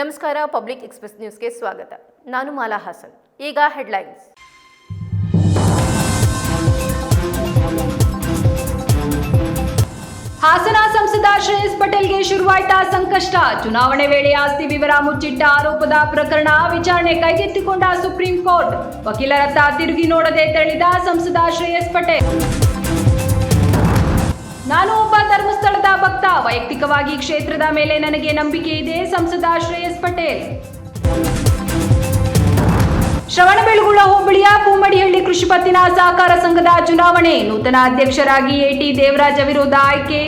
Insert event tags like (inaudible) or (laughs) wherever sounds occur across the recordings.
ನಮಸ್ಕಾರ, public express ನ್ಯೂಸ್ಗೆ ಸ್ವಾಗತ. ನಾನು ಮಾಲಾ ಹಾಸನ್. ಈಗ ಹೆಡ್ಲೈನ್ಸ್. ಹಾಸನ ಸಂಸದ ಶ್ರೇಯಸ್ ಪಟೇಲ್ಗೆ ಶುರುವಾಯಿತ ಸಂಕಷ್ಟ. ಚುನಾವಣೆ ವೇಳೆ ಆಸ್ತಿ ವಿವರ ಮುಚ್ಚಿಟ್ಟ ಆರೋಪದ ಪ್ರಕರಣ ವಿಚಾರಣೆ ಕೈಗೆತ್ತಿಕೊಂಡ ಸುಪ್ರೀಂ ಕೋರ್ಟ್. ವಕೀಲರತ್ತ ತಿರುಗಿ ನೋಡದೆ ತೆರಳಿದ ಸಂಸದ ಶ್ರೇಯಸ್ ಪಟೇಲ್. ನಾನು ಒಬ್ಬ ಧರ್ಮಸ್ಥಳದ ಭಕ್ತ. ವೈಯಕ್ತಿಕವಾಗಿ ಕ್ಷೇತ್ರದ ಮೇಲೆ ನನಗೆ ನಂಬಿಕೆ ಇದೆ, ಸಂಸದ ಶ್ರೇಯಸ್ ಪಟೇಲ್. ಶ್ರವಣಬೆಳಗೊಳ ಹೋಬಳಿಯ ಪೂಮಡಿಹಳ್ಳಿ ಕೃಷಿ ಪತ್ತಿನ ಸಹಕಾರ ಸಂಘದ ಚುನಾವಣೆ. ನೂತನ ಅಧ್ಯಕ್ಷರಾಗಿ ಎಟಿ ದೇವರಾಜ ವಿರೋಧ ಆಯ್ಕೆ.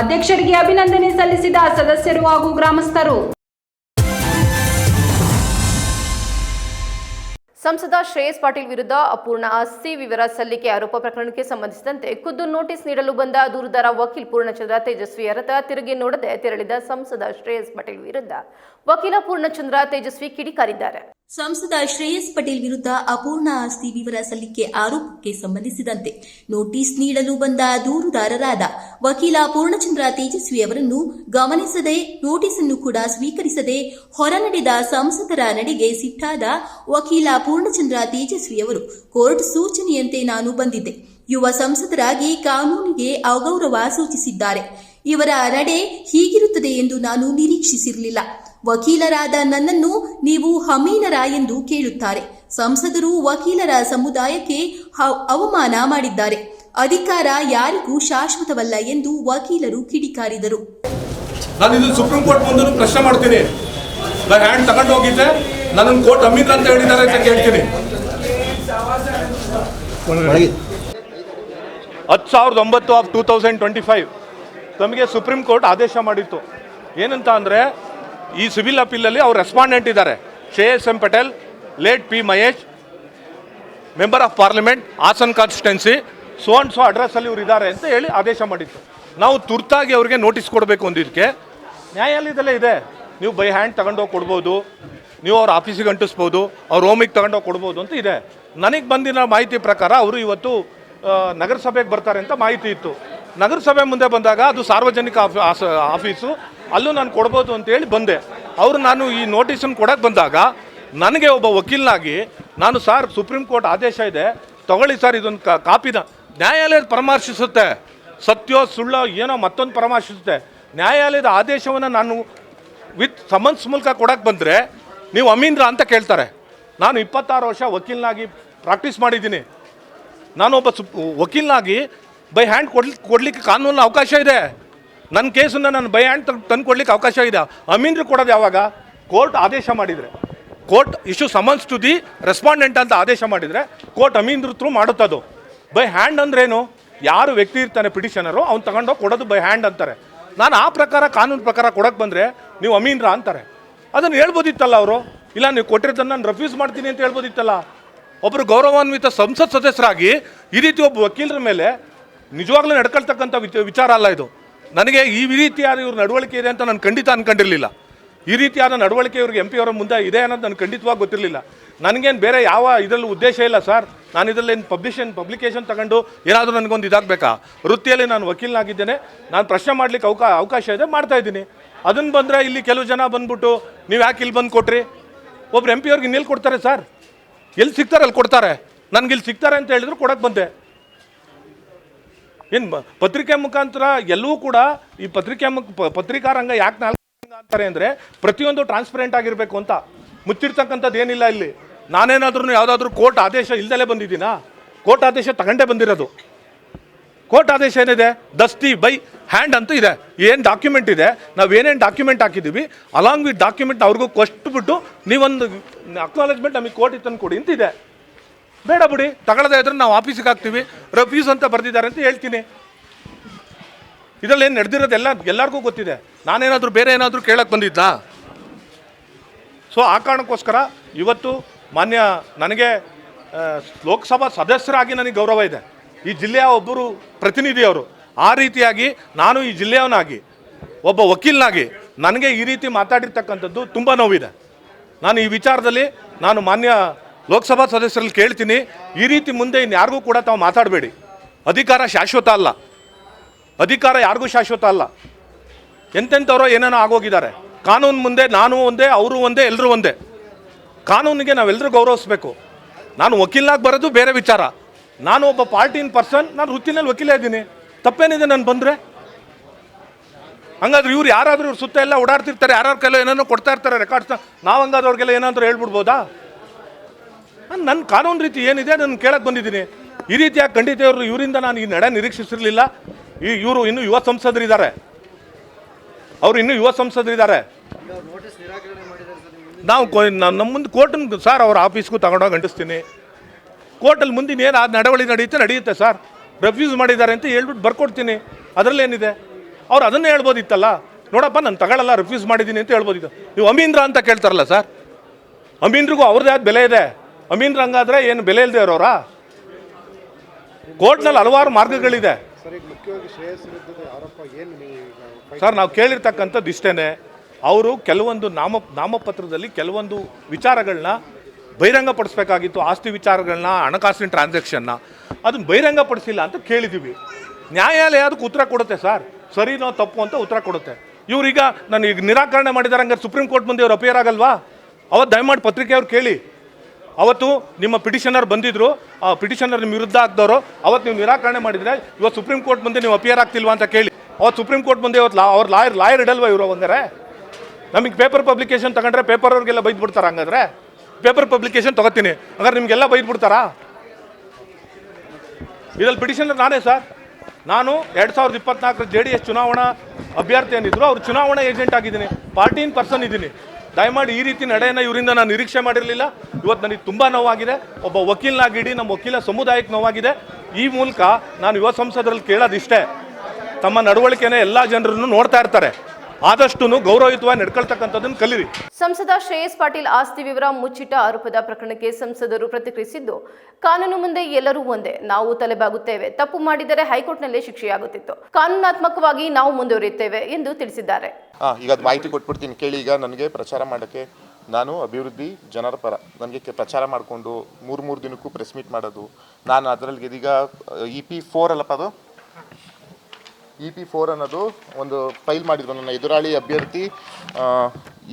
ಅಧ್ಯಕ್ಷರಿಗೆ ಅಭಿನಂದನೆ ಸಲ್ಲಿಸಿದ ಸದಸ್ಯರು ಹಾಗೂ ಗ್ರಾಮಸ್ಥರು. ಸಂಸದ ಶ್ರೇಯಸ್ ಪಾಟೀಲ್ ವಿರುದ್ಧ ಅಪೂರ್ಣ ಆಸ್ತಿ ವಿವರ ಸಲ್ಲಿಕೆ ಆರೋಪ ಪ್ರಕರಣಕ್ಕೆ ಸಂಬಂಧಿಸಿದಂತೆ ಖುದ್ದು ನೋಟಿಸ್ ನೀಡಲು ಬಂದ ದೂರುದಾರ ವಕೀಲ್ ಪೂರ್ಣಚಂದ್ರ ತೇಜಸ್ವಿ ಅರತ ತಿರುಗಿ ನೋಡದೆ ತೆರಳಿದ ಸಂಸದ ಶ್ರೇಯಸ್ ಪಾಟೀಲ್ ವಿರುದ್ಧ ವಕೀಲ ಪೂರ್ಣಚಂದ್ರ ತೇಜಸ್ವಿ ಕಿಡಿಕಾರಿದ್ದಾರೆ. ಸಂಸದ ಶ್ರೇಯಸ್ ಪಟೇಲ್ ವಿರುದ್ಧ ಅಪೂರ್ಣ ಆಸ್ತಿ ವಿವರ ಸಲ್ಲಿಕೆ ಆರೋಪಕ್ಕೆ ಸಂಬಂಧಿಸಿದಂತೆ ನೋಟಿಸ್ ನೀಡಲು ಬಂದ ದೂರುದಾರರಾದ ವಕೀಲ ಪೂರ್ಣಚಂದ್ರ ತೇಜಸ್ವಿ ಅವರನ್ನು ಗಮನಿಸದೆ ನೋಟಿಸ್ ಅನ್ನು ಕೂಡ ಸ್ವೀಕರಿಸದೆ ಹೊರನಡೆದ ಸಂಸದರ ನಡೆಗೆ ಸಿಟ್ಟಾದ ವಕೀಲ ಪೂರ್ಣಚಂದ್ರ ತೇಜಸ್ವಿ ಅವರು ಕೋರ್ಟ್ ಸೂಚನೆಯಂತೆ ನಾನು ಬಂದಿದ್ದೆ. ಯುವ ಸಂಸದರಾಗಿ ಕಾನೂನಿಗೆ ಅಗೌರವ ಸೂಚಿಸಿದ್ದಾರೆ. ಇವರ ನಡೆ ಹೀಗಿರುತ್ತದೆ ಎಂದು ನಾನು ನಿರೀಕ್ಷಿಸಿರಲಿಲ್ಲ. ವಕೀಲರಾದ ನನ್ನನ್ನು ನೀವು ಹಮೀನರ ಎಂದು ಕೇಳುತ್ತಾರೆ. ಸಂಸದರು ವಕೀಲರ ಸಮುದಾಯಕ್ಕೆ ಅವಮಾನ ಮಾಡಿದ್ದಾರೆ. ಅಧಿಕಾರ ಯಾರಿಗೂ ಶಾಶ್ವತವಲ್ಲ ಎಂದು ವಕೀಲರು ಕಿಡಿಕಾರಿದರು. ನಾನು ಇದು ಸುಪ್ರೀಂ ಕೋರ್ಟ್ ಮುಂದೆ ಪ್ರಶ್ನೆ ಮಾಡ್ತೀನಿ. ಹ್ಯಾಂಡ್ ತಗೊಂಡು ಹೋಗಿದ್ದೆ. ನನ್ನ ಕೋರ್ಟ್ ಅಮಿತ್ ಅಂತ ಹೇಳಿದ್ದಾರೆ ಅಂತ ಕೇಳ್ತೀನಿ. ಹತ್ತು ಸಾವಿರದ ಒಂಬತ್ತು of two thousand twenty five. ತಮಗೆ ಸುಪ್ರೀಂ ಕೋರ್ಟ್ ಆದೇಶ ಮಾಡಿತ್ತು. ಏನಂತ ಅಂದರೆ ಈ ಸಿವಿಲ್ ಅಪೀಲಲ್ಲಿ ಅವ್ರು ರೆಸ್ಪಾಂಡೆಂಟ್ ಇದ್ದಾರೆ. Shreyas M Patel, late P Mahesh, member of parliament, Hassan constituency so and so ಅಡ್ರೆಸ್ಸಲ್ಲಿ ಇವ್ರು ಇದ್ದಾರೆ ಅಂತ ಹೇಳಿ ಆದೇಶ ಮಾಡಿತ್ತು ನಾವು ತುರ್ತಾಗಿ ಅವರಿಗೆ ನೋಟಿಸ್ ಕೊಡಬೇಕು ಅಂದಿದ್ದಕ್ಕೆ ನ್ಯಾಯಾಲಯದಲ್ಲೇ ಇದೆ. ನೀವು ಬೈ ಹ್ಯಾಂಡ್ ತಗೊಂಡೋಗಿ ಕೊಡ್ಬೋದು, ನೀವು ಅವ್ರ ಆಫೀಸಿಗೆ ಅಂಟಿಸ್ಬೋದು, ಅವ್ರ ಹೋಮಿಗೆ ತಗೊಂಡೋಗಿ ಕೊಡ್ಬೋದು ಅಂತ ಇದೆ. ನನಗೆ ಬಂದಿರೋ ಮಾಹಿತಿ ಪ್ರಕಾರ ಅವರು ಇವತ್ತು ನಗರಸಭೆಗೆ ಬರ್ತಾರೆ ಅಂತ ಮಾಹಿತಿ ಇತ್ತು. ನಗರಸಭೆ ಮುಂದೆ ಬಂದಾಗ ಅದು ಸಾರ್ವಜನಿಕ ಆಫೀಸು ಅಲ್ಲೂ ನಾನು ಕೊಡ್ಬೋದು ಅಂತೇಳಿ ಬಂದೆ. ಅವರು ನಾನು ಈ ನೋಟಿಸನ್ನು ಕೊಡಕ್ಕೆ ಬಂದಾಗ ನನಗೆ ಒಬ್ಬ ವಕೀಲನಾಗಿ ನಾನು ಸರ್ ಸುಪ್ರೀಂ ಕೋರ್ಟ್ ಆದೇಶ ಇದೆ, ತಗೊಳ್ಳಿ ಸರ್ ಇದೊಂದು ಕಾ- ಕಾಪಿನ. ನ್ಯಾಯಾಲಯದ ಪರಾಮರ್ಶಿಸುತ್ತೆ. ಸತ್ಯೋ ಸುಳ್ಳೋ ಏನೋ ಮತ್ತೊಂದು ಪರಾಮರ್ಶಿಸುತ್ತೆ. ನ್ಯಾಯಾಲಯದ ಆದೇಶವನ್ನು ನಾನು ವಿತ್ ಸಮನ್ಸ್ ಮೂಲಕ ಕೊಡಕ್ಕೆ ಬಂದರೆ ನೀವು ಅಮೀಂದ್ರ ಅಂತ ಕೇಳ್ತಾರೆ. ನಾನು ಇಪ್ಪತ್ತಾರು ವರ್ಷ ವಕೀಲನಾಗಿ ಪ್ರಾಕ್ಟೀಸ್ ಮಾಡಿದ್ದೀನಿ. ನಾನೊಬ್ಬ ಸು ವಕೀಲನಾಗಿ ಬೈ ಹ್ಯಾಂಡ್ ಕೊಡ್ಲಿ, ಕೊಡಲಿಕ್ಕೆ ಕಾನೂನು ಅವಕಾಶ ಇದೆ. ನನ್ನ ಕೇಸನ್ನು ನಾನು ಬೈ ಹ್ಯಾಂಡ್ ತಂದು ಕೊಡ್ಲಿಕ್ಕೆ ಅವಕಾಶ ಇದೆ. ಅಮೀನ್ರು ಕೊಡೋದು ಯಾವಾಗ? ಕೋರ್ಟ್ ಆದೇಶ ಮಾಡಿದರೆ. Court issue summons to the respondent ಅಂತ ಆದೇಶ ಮಾಡಿದರೆ, ಕೋರ್ಟ್ ಅಮೀನ್ರ ಥ್ರೂ ಮಾಡುತ್ತದು. ಬೈ ಹ್ಯಾಂಡ್ ಅಂದ್ರೇನು? ಯಾರು ವ್ಯಕ್ತಿ ಇರ್ತಾನೆ ಪಿಟಿಷನರು, ಅವ್ನು ತಗೊಂಡೋಗಿ ಕೊಡೋದು ಬೈ ಹ್ಯಾಂಡ್ ಅಂತಾರೆ. ನಾನು ಆ ಪ್ರಕಾರ, ಕಾನೂನು ಪ್ರಕಾರ ಕೊಡಕ್ಕೆ ಬಂದರೆ ನೀವು ಅಮೀನ್ರ ಅಂತಾರೆ. ಅದನ್ನು ಹೇಳ್ಬೋದಿತ್ತಲ್ಲ ಅವರು? ಇಲ್ಲ, ನೀವು ಕೊಟ್ಟಿರೋದನ್ನು ನಾನು ರೆಫ್ಯೂಸ್ ಮಾಡ್ತೀನಿ ಅಂತ ಹೇಳ್ಬೋದಿತ್ತಲ್ಲ? ಒಬ್ಬರು ಗೌರವಾನ್ವಿತ ಸಂಸತ್ ಸದಸ್ಯರಾಗಿ ಈ ರೀತಿ ಒಬ್ಬ ವಕೀಲರ ಮೇಲೆ ನಿಜವಾಗ್ಲೂ ನಡ್ಕೊಳ್ತಕ್ಕಂಥ ವಿಚ- ವಿಚಾರ ಅಲ್ಲ ಇದು. ನನಗೆ ಈ ರೀತಿಯಾದ ಇವ್ರ ನಡವಳಿಕೆ ಇದೆ ಅಂತ ನಾನು ಖಂಡಿತ ಅನ್ಕೊಂಡಿರಲಿಲ್ಲ. ಈ ರೀತಿಯಾದ ನಡವಳಿಕೆ ಇವ್ರಿಗೆ ಎಂ ಪಿ ಅವರ ಮುಂದೆ ಇದೆ ಅನ್ನೋದು ನನಗೆ ಖಂಡಿತವಾಗಿ ಗೊತ್ತಿರಲಿಲ್ಲ. ನನಗೇನು ಬೇರೆ ಯಾವ ಇದರಲ್ಲಿ ಉದ್ದೇಶ ಇಲ್ಲ ಸರ್. ನಾನು ಇದರಲ್ಲಿ ಪಬ್ಲಿಷನ್ ಪಬ್ಲಿಕೇಶನ್ ತಗೊಂಡು ಏನಾದರೂ ನನಗೊಂದು ಇದಾಗಬೇಕಾ? ವೃತ್ತಿಯಲ್ಲಿ ನಾನು ವಕೀಲನಾಗಿದ್ದೇನೆ. ನಾನು ಪ್ರಶ್ನೆ ಮಾಡಲಿಕ್ಕೆ ಅವಕಾ ಅವಕಾಶ ಇದೆ, ಮಾಡ್ತಾ ಇದ್ದೀನಿ. ಅದನ್ನು ಬಂದರೆ ಇಲ್ಲಿ ಕೆಲವು ಜನ ಬಂದ್ಬಿಟ್ಟು, ನೀವು ಯಾಕೆ ಇಲ್ಲಿ ಬಂದು ಕೊಟ್ರಿ? ಒಬ್ರು ಎಂ ಪಿ ಅವ್ರಿಗೆ ಇನ್ನೆಲ್ಲಿ ಕೊಡ್ತಾರೆ ಸರ್. ಎಲ್ಲಿ ಸಿಗ್ತಾರೆ ಅಲ್ಲಿ ಕೊಡ್ತಾರೆ. ನನಗೆ ಇಲ್ಲಿ ಸಿಗ್ತಾರೆ ಅಂತ ಹೇಳಿದ್ರು ಕೊಡೋಕ್ಕೆ ಬಂದೆ. ಏನು ಪತ್ರಿಕೆ ಮುಖಾಂತರ ಎಲ್ಲವೂ ಕೂಡ ಈ ಪತ್ರಿಕೆ ಮುಖ ಪತ್ರಿಕಾ ರಂಗ ಯಾಕೆ ನಾಲ್ಕು ಅಂತಾರೆ ಅಂದರೆ ಪ್ರತಿಯೊಂದು ಟ್ರಾನ್ಸ್ಪರೆಂಟ್ ಆಗಿರಬೇಕು ಅಂತ. ಮುಚ್ಚಿರ್ತಕ್ಕಂಥದ್ದು ಏನಿಲ್ಲ ಇಲ್ಲಿ. ನಾನೇನಾದ್ರೂ ಯಾವುದಾದ್ರೂ ಕೋರ್ಟ್ ಆದೇಶ ಇಲ್ದಲೇ ಬಂದಿದ್ದೀನಾ? ಕೋರ್ಟ್ ಆದೇಶ ತಗೊಂಡೇ ಬಂದಿರೋದು. ಕೋರ್ಟ್ ಆದೇಶ ಏನಿದೆ? ದಸ್ತಿ ಬೈ ಹ್ಯಾಂಡ್ ಅಂತೂ ಇದೆ. ಏನು ಡಾಕ್ಯುಮೆಂಟ್ ಇದೆ? ನಾವು ಏನೇನು ಡಾಕ್ಯುಮೆಂಟ್ ಹಾಕಿದ್ದೀವಿ ಅಲಾಂಗ್ ವಿತ್ ಡಾಕ್ಯುಮೆಂಟ್ ಅವ್ರಿಗೂ ಕೊಟ್ಬಿಟ್ಟು ನೀವೊಂದು ಅಕ್ನಾಲೇಜ್ಮೆಂಟ್ ನಮಗೆ ಕೋರ್ಟ್ ತಂದು ಕೊಡಿ ಅಂತಿದೆ. ಬೇಡ ಬಿಡಿ, ತಗೊಳ್ಳದೇ ಇದ್ರೆ ನಾವು ಆಫೀಸಿಗೆ ಹಾಕ್ತೀವಿ ರಫ್ಯೂಸ್ ಅಂತ ಬರೆದಿದ್ದಾರೆ ಅಂತ ಹೇಳ್ತೀನಿ. ಇದರಲ್ಲಿ ಏನು ನಡೆದಿರೋದು ಎಲ್ಲ ಎಲ್ಲರಿಗೂ ಗೊತ್ತಿದೆ. ನಾನೇನಾದರೂ ಬೇರೆ ಏನಾದರೂ ಕೇಳಕ್ಕೆ ಬಂದಿದ್ದಾ ಸೊ ಆ ಕಾರಣಕ್ಕೋಸ್ಕರ ಇವತ್ತು ಮಾನ್ಯ ನನಗೆ ಲೋಕಸಭಾ ಸದಸ್ಯರಾಗಿ ನನಗೆ ಗೌರವ ಇದೆ. ಈ ಜಿಲ್ಲೆಯ ಒಬ್ಬರು ಪ್ರತಿನಿಧಿಯವರು ಆ ರೀತಿಯಾಗಿ ನಾನು ಈ ಜಿಲ್ಲೆಯವನಾಗಿ, ಒಬ್ಬ ವಕೀಲನಾಗಿ ನನಗೆ ಈ ರೀತಿ ಮಾತಾಡಿರ್ತಕ್ಕಂಥದ್ದು ತುಂಬ ನೋವಿದೆ. ನಾನು ಈ ವಿಚಾರದಲ್ಲಿ ನಾನು ಮಾನ್ಯ ಲೋಕಸಭಾ ಸದಸ್ಯರಲ್ಲಿ ಕೇಳ್ತೀನಿ, ಈ ರೀತಿ ಮುಂದೆ ಇನ್ಯಾರಿಗೂ ಕೂಡ ತಾವು ಮಾತಾಡಬೇಡಿ. ಅಧಿಕಾರ ಶಾಶ್ವತ ಅಲ್ಲ. ಅಧಿಕಾರ ಯಾರಿಗೂ ಶಾಶ್ವತ ಅಲ್ಲ. ಎಂತೆಂಥವ್ರೋ ಏನೇನೋ ಆಗೋಗಿದ್ದಾರೆ. ಕಾನೂನು ಮುಂದೆ ನಾನು ಒಂದೇ, ಅವರು ಒಂದೇ ಎಲ್ಲರೂ ಒಂದೇ. ಕಾನೂನಿಗೆ ನಾವೆಲ್ಲರೂ ಗೌರವಿಸಬೇಕು. ನಾನು ವಕೀಲಾಗಿ ಬರೋದು ಬೇರೆ ವಿಚಾರ. ನಾನು ಒಬ್ಬ ಪಾರ್ಟಿನ ಪರ್ಸನ್, ನಾನು ವೃತ್ತಿನಲ್ಲಿ ವಕೀಲ ಇದ್ದೀನಿ. ತಪ್ಪೇನಿದೆ ನಾನು ಬಂದರೆ? ಹಂಗಾದ್ರೆ ಇವ್ರು ಯಾರಾದರೂ ಇವ್ರ ಸುತ್ತ ಎಲ್ಲ ಓಡಾಡ್ತಿರ್ತಾರೆ, ಯಾರ್ಯಾರ ಕೈಲೋ ಏನೇನೋ ಕೊಡ್ತಾ ಇರ್ತಾರೆ ರೆಕಾರ್ಡ್ಸ್ ನಾವು ಹಂಗಾದ್ರೆ ಅವ್ರಿಗೆಲ್ಲ ಏನಾದರೂ ಹೇಳ್ಬಿಡ್ಬೋದಾ? ನನ್ನ ಕಾನೂನು ರೀತಿ ಏನಿದೆ ನಾನು ಕೇಳಕ್ಕೆ ಬಂದಿದ್ದೀನಿ. ಈ ರೀತಿಯಾಗಿ ಖಂಡಿತ ಇವರು ಇವರಿಂದ ನಾನು ಈ ನಡೆ ನಿರೀಕ್ಷಿಸಿರಲಿಲ್ಲ. ಈ ಇವರು ಇನ್ನೂ ಯುವ ಸಂಸದರಿದ್ದಾರೆ. ಅವರು ಇನ್ನೂ ಯುವ ಸಂಸದರಿದ್ದಾರೆ. ನಾವು ನಮ್ಮ ಮುಂದೆ ಕೋರ್ಟನ್ ಸರ್ ಅವ್ರ ಆಫೀಸ್ಗೂ ತಗೊಂಡೋಗಿ ಅಂಟಿಸ್ತೀನಿ. ಕೋರ್ಟಲ್ಲಿ ಮುಂದಿನ ಏನು ಆ ನಡವಳಿ ನಡೆಯುತ್ತೆ ನಡೆಯುತ್ತೆ ಸರ್. ರೆಫ್ಯೂಸ್ ಮಾಡಿದ್ದಾರೆ ಅಂತ ಹೇಳ್ಬಿಟ್ಟು ಬರ್ಕೊಡ್ತೀನಿ. ಅದರಲ್ಲೇನಿದೆ ಅವ್ರು ಅದನ್ನೇ ಹೇಳ್ಬೋದಿತ್ತಲ್ಲ. ನೋಡಪ್ಪ, ನಾನು ತಗೊಳ್ಳಲ್ಲ ರಿಫ್ಯೂಸ್ ಮಾಡಿದ್ದೀನಿ ಅಂತ ಹೇಳ್ಬೋದಿತ್ತು. ನೀವು ಅಮೀಂದ್ರ ಅಂತ ಕೇಳ್ತಾರಲ್ಲ ಸರ್. ಅಮೀಂದ್ರಿಗೂ ಅವ್ರದ್ದೇ ಆದ ಬೆಲೆ ಇದೆ. ಅಮೀನ್ರ ರಂಗಾದ್ರೆ ಏನು ಬೆಲೆ ಇಲ್ಲದೆ ಇರೋರಾ? ಕೋರ್ಟ್ನಲ್ಲಿ ಹಲವಾರು ಮಾರ್ಗಗಳಿದೆ. ಸರ್ ನಾವು ಕೇಳಿರ್ತಕ್ಕಂಥದ್ದು ಇಷ್ಟೇ ಅವರು ಕೆಲವೊಂದು ನಾಮ ನಾಮಪತ್ರದಲ್ಲಿ ಕೆಲವೊಂದು ವಿಚಾರಗಳನ್ನ ಬಹಿರಂಗಪಡಿಸ್ಬೇಕಾಗಿತ್ತು. ಆಸ್ತಿ ವಿಚಾರಗಳನ್ನ ಹಣಕಾಸಿನ ಟ್ರಾನ್ಸಾಕ್ಷನ್ನ ಅದನ್ನ ಬಹಿರಂಗಪಡಿಸಿಲ್ಲ ಅಂತ ಕೇಳಿದ್ದೀವಿ ನ್ಯಾಯಾಲಯ ಅದಕ್ಕೆ ಉತ್ತರ ಕೊಡುತ್ತೆ ಸರ್. ಸರಿನೋ ತಪ್ಪು ಅಂತ ಉತ್ತರ ಕೊಡುತ್ತೆ. ಇವ್ರೀಗ ನಾನು ಈಗ ನಿರಾಕರಣೆ ಮಾಡಿದ್ದಾರೆ ಹಂಗಾರೆ ಸುಪ್ರೀಂ ಕೋರ್ಟ್ ಮುಂದೆ ಇವ್ರು ಅಪಿಯರ್ ಆಗಲ್ವಾ? ಅವತ್ತು ದಯಮಾಡಿ ಪತ್ರಿಕೆಯವ್ರು ಕೇಳಿ. ಅವತ್ತು ನಿಮ್ಮ ಪಿಟಿಷನರ್ ಬಂದಿದ್ರು, ಆ ಪಿಟಿಷನರ್ ನಿಮ್ಮ ವಿರುದ್ಧ ಆಗ್ದವರು, ಅವತ್ತು ನೀವು ನಿರಾಕರಣೆ ಮಾಡಿದ್ರೆ ಇವತ್ತು ಸುಪ್ರೀಂ ಕೋರ್ಟ್ ಮುಂದೆ ನೀವು ಅಪಿಯರ್ ಆಗ್ತಿಲ್ವಾ ಅಂತ ಕೇಳಿ. ಅವತ್ತು ಸುಪ್ರೀಂ ಕೋರ್ಟ್ ಮುಂದೆ ಇವತ್ತು ಲಾ ಅವ್ರ ಲಾಯರ್ ಲಾಯರ್ ಇಡಲ್ವಾ ಇವರು ಹಂಗಾರೆ ನಮಗೆ ಪೇಪರ್ ಪಬ್ಲಿಕೇಶನ್ ತಗೊಂಡ್ರೆ ಪೇಪರ್ ಅವ್ರಿಗೆಲ್ಲ ಬೈದು ಬಿಡ್ತಾರ ಹಂಗಾದ್ರೆ? ಪೇಪರ್ ಪಬ್ಲಿಕೇಶನ್ ತಗೋತೀನಿ. ಹಂಗಾರೆ ನಿಮಗೆಲ್ಲ ಬೈದು ಬಿಡ್ತಾರಾ ಇದ್ರಲ್ಲಿ ಪಿಟಿಷನರ್ ನಾನೇ ಸರ್. ನಾನು ಎರಡು ಸಾವಿರದ ಇಪ್ಪತ್ನಾಲ್ಕರ ಜೆ ಡಿ ಎಸ್ ಚುನಾವಣಾ ಅಭ್ಯರ್ಥಿ ಏನಿದ್ರು ಅವ್ರು ಚುನಾವಣಾ ಏಜೆಂಟ್ ಆಗಿದ್ದೀನಿ. ಪಾರ್ಟಿನ್ ಪರ್ಸನ್ ಇದ್ದೀನಿ. ದಯಮಾಡಿ ಈ ರೀತಿ ನಡೆಯನ್ನು ಇವರಿಂದ ನಾನು ನಿರೀಕ್ಷೆ ಮಾಡಿರಲಿಲ್ಲ. ಇವತ್ತು ನನಗೆ ತುಂಬ ನೋವಾಗಿದೆ. ಒಬ್ಬ ವಕೀಲನಾಗಿ ಇಡೀ ನಮ್ಮ ವಕೀಲ ಸಮುದಾಯಕ್ಕೆ ನೋವಾಗಿದೆ. ಈ ಮೂಲಕ ನಾನು ಯುವ ಸಂಸದರಲ್ಲಿ ಕೇಳೋದಿಷ್ಟೇ. ತಮ್ಮ ನಡವಳಿಕೆನೇ ಎಲ್ಲ ಜನರನ್ನು ನೋಡ್ತಾ ಇರ್ತಾರೆ. ಆದಷ್ಟು ಗೌರವಯುತವಾಗಿ ನಡ್ಕೊಳ್ತಕ್ಕಂಥದ್ದನ್ನು ಕಲೀರಿ. ಸಂಸದ ಶ್ರೇಯಸ್ ಪಾಟೀಲ್ ಆಸ್ತಿ ವಿವರ ಮುಚ್ಚಿಟ್ಟ ಆರೋಪದ ಪ್ರಕರಣಕ್ಕೆ ಸಂಸದರು ಪ್ರತಿಕ್ರಿಯಿಸಿದ್ದು ಕಾನೂನು ಮುಂದೆ ಎಲ್ಲರೂ ಒಂದೇ ನಾವು ತಲೆಬಾಗುತ್ತೇವೆ. ತಪ್ಪು ಮಾಡಿದರೆ ಹೈಕೋರ್ಟ್ನಲ್ಲೇ ಶಿಕ್ಷೆಯಾಗುತ್ತಿತ್ತು. ಕಾನೂನಾತ್ಮಕವಾಗಿ ನಾವು ಮುಂದುವರಿಯುತ್ತೇವೆ ಎಂದು ತಿಳಿಸಿದ್ದಾರೆ. ಈಗ ಅದು ಮಾಹಿತಿ ಕೊಟ್ಬಿಡ್ತೀನಿ. ಕೇಳಿ ಈಗ ನನಗೆ ಪ್ರಚಾರ ಮಾಡೋಕ್ಕೆ ನಾನು ಅಭಿವೃದ್ಧಿ ಜನರ ಪರ ನನಗೆ ಪ್ರಚಾರ ಮಾಡಿಕೊಂಡು ಮೂರು ಮೂರು ದಿನಕ್ಕೂ ಪ್ರೆಸ್ ಮೀಟ್ ಮಾಡೋದು ನಾನು ಅದರಲ್ಲಿ ಇದೀಗ ಇ ಪಿ ಫೋರ್ ಅಲ್ಲಪ್ಪ ಅದು? ಇ ಪಿ ಫೋರ್ ಅನ್ನೋದು ಒಂದು ಫೈಲ್ ಮಾಡಿದ್ರು ನನ್ನ ಎದುರಾಳಿ ಅಭ್ಯರ್ಥಿ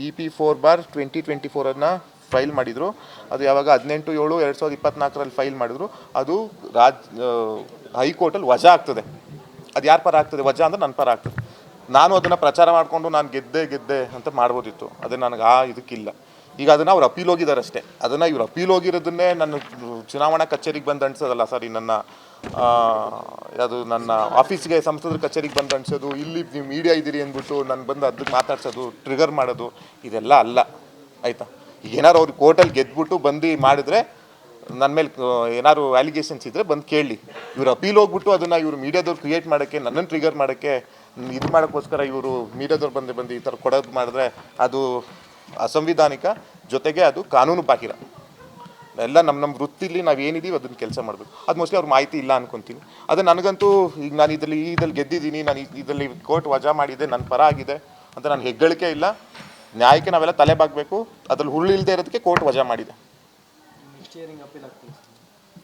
E P four bar twenty twenty ಫೋರನ್ನು file ಮಾಡಿದರು. ಅದು ಯಾವಾಗ ಹದಿನೆಂಟು ಏಳು ಎರಡು ಸಾವಿರದ ಇಪ್ಪತ್ನಾಲ್ಕರಲ್ಲಿ ಫೈಲ್ ಮಾಡಿದ್ರು. ಅದು ರಾಜ್ ಹೈಕೋರ್ಟಲ್ಲಿ ವಜಾ ಆಗ್ತದೆ. ಅದು ಯಾರ ಪರ ಆಗ್ತದೆ? ವಜಾ ಅಂದ್ರೆ ನನ್ನ ಪರ ಆಗ್ತದೆ. ನಾನು ಅದನ್ನು ಪ್ರಚಾರ ಮಾಡಿಕೊಂಡು ನಾನು ಗೆದ್ದೆ ಗೆದ್ದೆ ಅಂತ ಮಾಡ್ಬೋದಿತ್ತು. ಅದು ನನಗೆ ಆ ಇದಕ್ಕಿಲ್ಲ. ಈಗ ಅದನ್ನು ಅವ್ರು ಅಪೀಲ್ ಹೋಗಿದ್ದಾರೆ ಅಷ್ಟೇ ಅದನ್ನು ಇವ್ರು ಅಪೀಲ್ ಹೋಗಿರೋದನ್ನೇ ನನ್ನ ಚುನಾವಣಾ ಕಚೇರಿಗೆ ಬಂದು ಅಂಟಿಸೋದಲ್ಲ ಸರ್ ನನ್ನ ಅದು ನನ್ನ ಆಫೀಸ್ಗೆ ಸಂಸದರ ಕಚೇರಿಗೆ ಬಂದು ಅನ್ಸೋದು, ಇಲ್ಲಿ ನೀವು ಮೀಡಿಯಾ ಇದ್ದೀರಿ ಅಂದ್ಬಿಟ್ಟು ನಾನು ಬಂದು ಅದಕ್ಕೆ ಮಾತಾಡ್ಸೋದು ಟ್ರಿಗರ್ ಮಾಡೋದು, ಇದೆಲ್ಲ ಅಲ್ಲ. ಆಯಿತಾ? ಏನಾರು ಅವ್ರಿಗೆ ಕೋರ್ಟಲ್ಲಿ ಗೆದ್ಬಿಟ್ಟು ಬಂದು ಮಾಡಿದ್ರೆ ನನ್ನ ಮೇಲೆ ಏನಾದ್ರು ಅಲಿಗೇಷನ್ಸ್ ಇದ್ದರೆ ಬಂದು ಕೇಳಿ. ಇವರು ಅಪೀಲ್ ಹೋಗ್ಬಿಟ್ಟು ಅದನ್ನು ಇವರು ಮೀಡಿಯಾದವ್ರು ಕ್ರಿಯೇಟ್ ಮಾಡೋಕ್ಕೆ ನನ್ನನ್ನು ಟ್ರಿಗರ್ ಮಾಡೋಕ್ಕೆ, ಇದು ಮಾಡೋಕ್ಕೋಸ್ಕರ ಇವರು ಮೀಡಿಯಾದವ್ರು ಬಂದು ಬಂದು ಈ ಥರ ಕೊಡೋದು ಮಾಡಿದ್ರೆ ಅದು ಅಸಂವಿಧಾನಿಕ ಜೊತೆಗೆ ಅದು ಕಾನೂನು ಬಾಹಿರ. ಎಲ್ಲ ನಮ್ಮ ನಮ್ಮ ವೃತ್ತಿಲಿ ನಾವು ಏನಿದೀವಿ ಅದನ್ನ ಕೆಲಸ ಮಾಡಬೇಕು. ಅದು ಮೋಸ್ಟ್ಲಿ ಅವ್ರ ಮಾಹಿತಿ ಇಲ್ಲ ಅನ್ಕೊಂತೀನಿ. ಅದು ನನಗಂತೂ ಈಗ ನಾನು ಇದರಲ್ಲಿ ಇದ್ರಲ್ಲಿ ಗೆದ್ದಿದ್ದೀನಿ, ನಾನು ಇದರಲ್ಲಿ ಕೋರ್ಟ್ ವಜಾ ಮಾಡಿದೆ ನನ್ನ ಪರ ಆಗಿದೆ ಅಂತ ನಾನು ಹೆಗ್ಗಳಿಕೆ ಇಲ್ಲ. ನ್ಯಾಯಕ್ಕೆ ನಾವೆಲ್ಲ ತಲೆ ಬಾಗಬೇಕು ಅದ್ರಲ್ಲಿ ಹುಳ್ಳಿ ಇಲ್ಲದೆ ಇರೋದಕ್ಕೆ ಕೋರ್ಟ್ ವಜಾ ಮಾಡಿದೆ.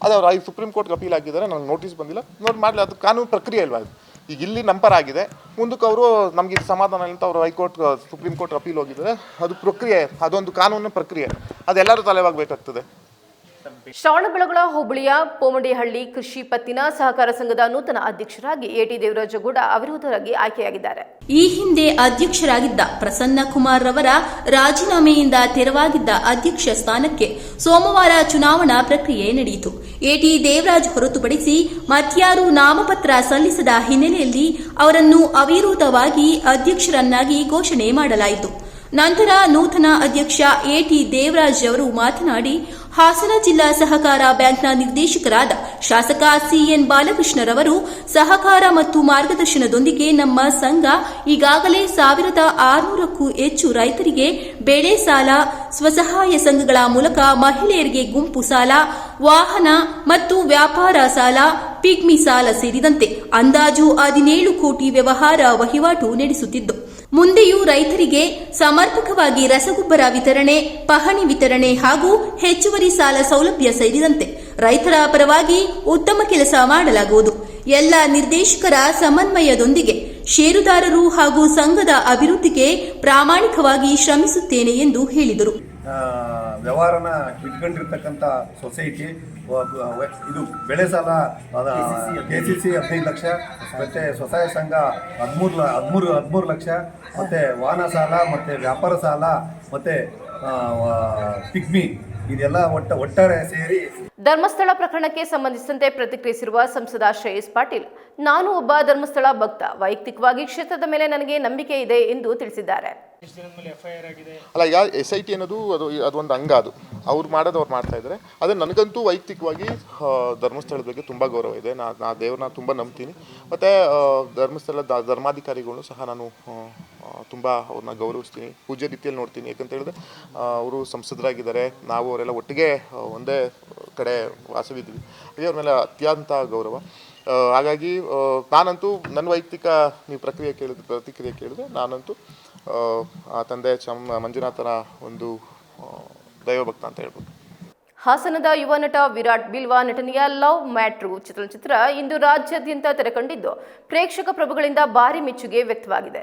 ಅದು ಅವ್ರು ಐದು ಸುಪ್ರೀಂ ಕೋರ್ಟ್ಗೆ ಅಪೀಲ್ ಆಗಿದ್ದಾರೆ ನನಗೆ ನೋಟಿಸ್ ಬಂದಿಲ್ಲ. ನೋಡಿ ಮಾಡಲಿ, ಅದು ಕಾನೂನು ಪ್ರಕ್ರಿಯೆ ಅಲ್ವಾ ಅದು? ಈಗ ಇಲ್ಲಿ ನಂಬರ್ ಆಗಿದೆ. ಮುಂದಕ್ಕೆ ಅವರು, ನಮಗೆ ಇದು ಸಮಾಧಾನ ಅಂತ ಅವರು ಹೈಕೋರ್ಟ್, ಸುಪ್ರೀಂ ಕೋರ್ಟ್ ಅಪೀಲ್ ಹೋಗಿದ್ದಾರೆ. ಅದು ಪ್ರಕ್ರಿಯೆ, ಅದೊಂದು ಕಾನೂನು ಪ್ರಕ್ರಿಯೆ. ಅದೆಲ್ಲರೂ ತಲೆವಾಗಬೇಕಾಗ್ತದೆ ಶ್ರವಣಬೆಳಗೊಳ ಹೋಬಳಿಯ ಪೋಮಡಿಹಳ್ಳಿ ಕೃಷಿ ಪತ್ತಿನ ಸಹಕಾರ ಸಂಘದ ನೂತನ ಅಧ್ಯಕ್ಷರಾಗಿ ಎಟಿ ದೇವರಾಜಗೌಡ ಅವಿರೋಧರಾಗಿ ಆಯ್ಕೆಯಾಗಿದ್ದಾರೆ. ಈ ಹಿಂದೆ ಅಧ್ಯಕ್ಷರಾಗಿದ್ದ ಪ್ರಸನ್ನ ಕುಮಾರ್ ರವರ ರಾಜೀನಾಮೆಯಿಂದ ತೆರವಾಗಿದ್ದ ಅಧ್ಯಕ್ಷ ಸ್ಥಾನಕ್ಕೆ ಸೋಮವಾರ ಚುನಾವಣಾ ಪ್ರಕ್ರಿಯೆ ನಡೆಯಿತು. ಎಟಿ ದೇವರಾಜ್ ಹೊರತುಪಡಿಸಿ ಮತ್ಯಾರು ನಾಮಪತ್ರ ಸಲ್ಲಿಸದ ಹಿನ್ನೆಲೆಯಲ್ಲಿ ಅವರನ್ನು ಅವಿರೋಧವಾಗಿ ಅಧ್ಯಕ್ಷರನ್ನಾಗಿ ಘೋಷಣೆ ಮಾಡಲಾಯಿತು. ನಂತರ ನೂತನ ಅಧ್ಯಕ್ಷ ಎಟಿ ದೇವರಾಜ್ ಅವರು ಮಾತನಾಡಿ ಹಾಸನ ಜಿಲ್ಲಾ ಸಹಕಾರ ಬ್ಯಾಂಕ್ನ ನಿರ್ದೇಶಕರಾದ ಶಾಸಕ ಸಿಎನ್ ಬಾಲಕೃಷ್ಣರವರು ಸಹಕಾರ ಮತ್ತು ಮಾರ್ಗದರ್ಶನದೊಂದಿಗೆ ನಮ್ಮ ಸಂಘ ಈಗಾಗಲೇ ಸಾವಿರದ ಆರುನೂರಕ್ಕೂ ಹೆಚ್ಚು ರೈತರಿಗೆ ಬೆಳೆ ಸಾಲ, ಸ್ವಸಹಾಯ ಸಂಘಗಳ ಮೂಲಕ ಮಹಿಳೆಯರಿಗೆ ಗುಂಪು ಸಾಲ, ವಾಹನ ಮತ್ತು ವ್ಯಾಪಾರ ಸಾಲ ಪಿಗ್ಮಿ ಸಾಲ ಸೇರಿದಂತೆ ಅಂದಾಜು ಹದಿನೇಳು ಕೋಟಿ ವ್ಯವಹಾರ ವಹಿವಾಟು ನಡೆಸುತ್ತಿದ್ದು, ಮುಂದೆಯೂ ರೈತರಿಗೆ ಸಮರ್ಪಕವಾಗಿ ರಸಗೊಬ್ಬರ ವಿತರಣೆ, ಪಹಣಿ ವಿತರಣೆ ಹಾಗೂ ಹೆಚ್ಚುವರಿ ಸಾಲ ಸೌಲಭ್ಯ ಸೇರಿದಂತೆ ರೈತರ ಪರವಾಗಿ ಉತ್ತಮ ಕೆಲಸ ಮಾಡಲಾಗುವುದು. ಎಲ್ಲ ನಿರ್ದೇಶಕರ ಸಮನ್ವಯದೊಂದಿಗೆ ಷೇರುದಾರರು ಹಾಗೂ ಸಂಘದ ಅಭಿವೃದ್ಧಿಗೆ ಪ್ರಾಮಾಣಿಕವಾಗಿ ಶ್ರಮಿಸುತ್ತೇನೆ ಎಂದು ಹೇಳಿದರು. ವ್ಯವಹಾರನ ಇಟ್ಕೊಂಡಿರ್ತಕ್ಕಂಥ ಸೊಸೈಟಿ ಇದು ಬೆಳೆ ಸಾಲ ಕೆ ಸಿ ಸಿ ಹದಿನೈದು ಲಕ್ಷ ಮತ್ತು ಸ್ವಸಹಾಯ ಸಂಘ ಹದಿಮೂರು ಲ ಹದಿಮೂರು ಹದಿಮೂರು ಲಕ್ಷ ಮತ್ತು ವಾಹನ ಸಾಲ ಮತ್ತು ವ್ಯಾಪಾರ ಸಾಲ ಮತ್ತು ಪಿಗ್ಮಿ ಇದೆಲ್ಲ ಒಟ್ಟ ಒಟ್ಟಾರೆ ಸೇರಿ ಧರ್ಮಸ್ಥಳ ಪ್ರಕರಣಕ್ಕೆ ಸಂಬಂಧಿಸಿದಂತೆ ಪ್ರತಿಕ್ರಿಯಿಸಿರುವ ಸಂಸದ ಶ್ರೇಯಸ್ ಪಾಟೀಲ್, ನಾನು ಒಬ್ಬ ಧರ್ಮಸ್ಥಳ ಭಕ್ತ, ವೈಯಕ್ತಿಕವಾಗಿ ಕ್ಷೇತ್ರದ ಮೇಲೆ ನನಗೆ ನಂಬಿಕೆ ಇದೆ ಎಂದು ತಿಳಿಸಿದ್ದಾರೆ. ಅಲ್ಲ, ಯಾ ಎಸ್ ಐ ಟಿ ಅನ್ನೋದು ಅದು, ಅದೊಂದು ಅಂಗ ಅದು. ಅವ್ರು ಮಾಡೋದು ಅವ್ರು ಮಾಡ್ತಾ ಇದ್ದಾರೆ. ಅದೇ ನನಗಂತೂ ವೈಯಕ್ತಿಕವಾಗಿ ಧರ್ಮಸ್ಥಳದ ಬಗ್ಗೆ ತುಂಬ ಗೌರವ ಇದೆ. ನಾ ನಾ ದೇವ್ರನ್ನ ತುಂಬ ನಂಬ್ತೀನಿ. ಮತ್ತು ಧರ್ಮಸ್ಥಳದ ಧರ್ಮಾಧಿಕಾರಿಗಳು ಸಹ ನಾನು ತುಂಬ ಅವ್ರನ್ನ ಗೌರವಿಸ್ತೀನಿ. ಪೂಜೆ ರೀತಿಯಲ್ಲಿ ನೋಡ್ತೀನಿ. ಯಾಕಂತ ಹೇಳಿದ್ರೆ ಅವರು ಸಂಸದರಾಗಿದ್ದಾರೆ. ನಾವು ಅವರೆಲ್ಲ ಒಟ್ಟಿಗೆ ಒಂದೇ ಕಡೆ ವಾಸವಿದ್ವಿ. ಅದೇ ಮೇಲೆ ಅತ್ಯಂತ ಗೌರವ. ಹಾಗಾಗಿ ನಾನಂತೂ ನನ್ನ ವೈಯಕ್ತಿಕ ನೀವು ಪ್ರಕ್ರಿಯೆ ಕೇಳಿದ ಪ್ರತಿಕ್ರಿಯೆ ಕೇಳಿದ್ರೆ ನಾನಂತೂ ಆ, ತಂದೆ ಚಮ್ ಮಂಜುನಾಥನ ಒಂದು ದೈವಭಕ್ತ ಅಂತ ಹೇಳ್ಬೋದು. ಹಾಸನದ ಯುವ ನಟ ವಿರಾಟ್ ಬಿಲ್ವಾ ನಟನೆಯ ಲವ್ ಮ್ಯಾಟ್ರು ಚಲನಚಿತ್ರ ಇಂದು ರಾಜ್ಯಾದ್ಯಂತ ತೆರೆಕಂಡಿದ್ದು. ಪ್ರೇಕ್ಷಕ ಪ್ರಭುಗಳಿಂದ ಭಾರಿ ಮೆಚ್ಚುಗೆ ವ್ಯಕ್ತವಾಗಿದೆ.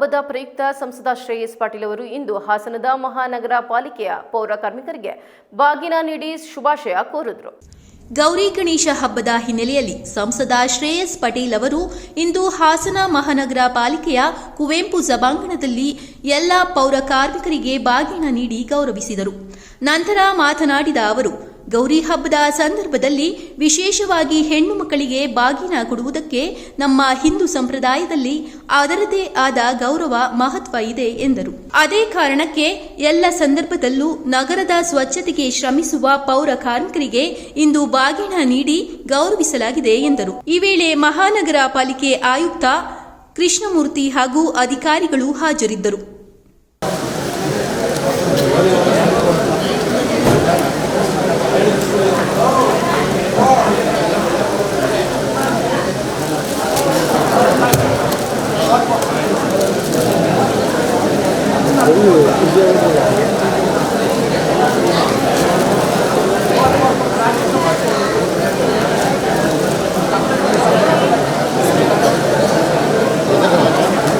ಹಬ್ಬದ ಪ್ರಯುಕ್ತ ಸಂಸದ ಶ್ರೇಯಸ್ ಪಾಟೀಲ್ ಅವರು ಇಂದು ಹಾಸನದ ಮಹಾನಗರ ಪಾಲಿಕೆಯ ಪೌರ ಕಾರ್ಮಿಕರಿಗೆ ಬಾಗಿನ ನೀಡಿ ಶುಭಾಶಯ ಕೋರಿದರು. ಗೌರಿ ಗಣೇಶ ಹಬ್ಬದ ಹಿನ್ನೆಲೆಯಲ್ಲಿ ಸಂಸದ ಶ್ರೇಯಸ್ ಪಟೇಲ್ ಅವರು ಇಂದು ಹಾಸನ ಮಹಾನಗರ ಪಾಲಿಕೆಯ ಕುವೆಂಪು ಸಭಾಂಗಣದಲ್ಲಿ ಎಲ್ಲ ಪೌರ ಕಾರ್ಮಿಕರಿಗೆ ಬಾಗಿನ ನೀಡಿ ಗೌರವಿಸಿದರು. ನಂತರ ಮಾತನಾಡಿದ ಅವರು ಗೌರಿ ಹಬ್ಬದ ಸಂದರ್ಭದಲ್ಲಿ ವಿಶೇಷವಾಗಿ ಹೆಣ್ಣು ಮಕ್ಕಳಿಗೆ ಬಾಗಿನ ಕೊಡುವುದಕ್ಕೆ ನಮ್ಮ ಹಿಂದೂ ಸಂಪ್ರದಾಯದಲ್ಲಿ ಅದರದೇ ಆದ ಗೌರವ ಮಹತ್ವ ಇದೆ ಎಂದರು. ಅದೇ ಕಾರಣಕ್ಕೆ ಎಲ್ಲ ಸಂದರ್ಭದಲ್ಲೂ ನಗರದ ಸ್ವಚ್ಛತೆಗೆ ಶ್ರಮಿಸುವ ಪೌರ ಕಾರ್ಮಿಕರಿಗೆ ಇಂದು ಬಾಗಿನ ನೀಡಿ ಗೌರವಿಸಲಾಗಿದೆ ಎಂದರು. ಈ ವೇಳೆ ಮಹಾನಗರ ಪಾಲಿಕೆ ಆಯುಕ್ತ ಕೃಷ್ಣಮೂರ್ತಿ ಹಾಗೂ ಅಧಿಕಾರಿಗಳು ಹಾಜರಿದ್ದರು.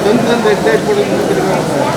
எந்தெந்த டேட் போட்டு முடிச்சிருக்காங்க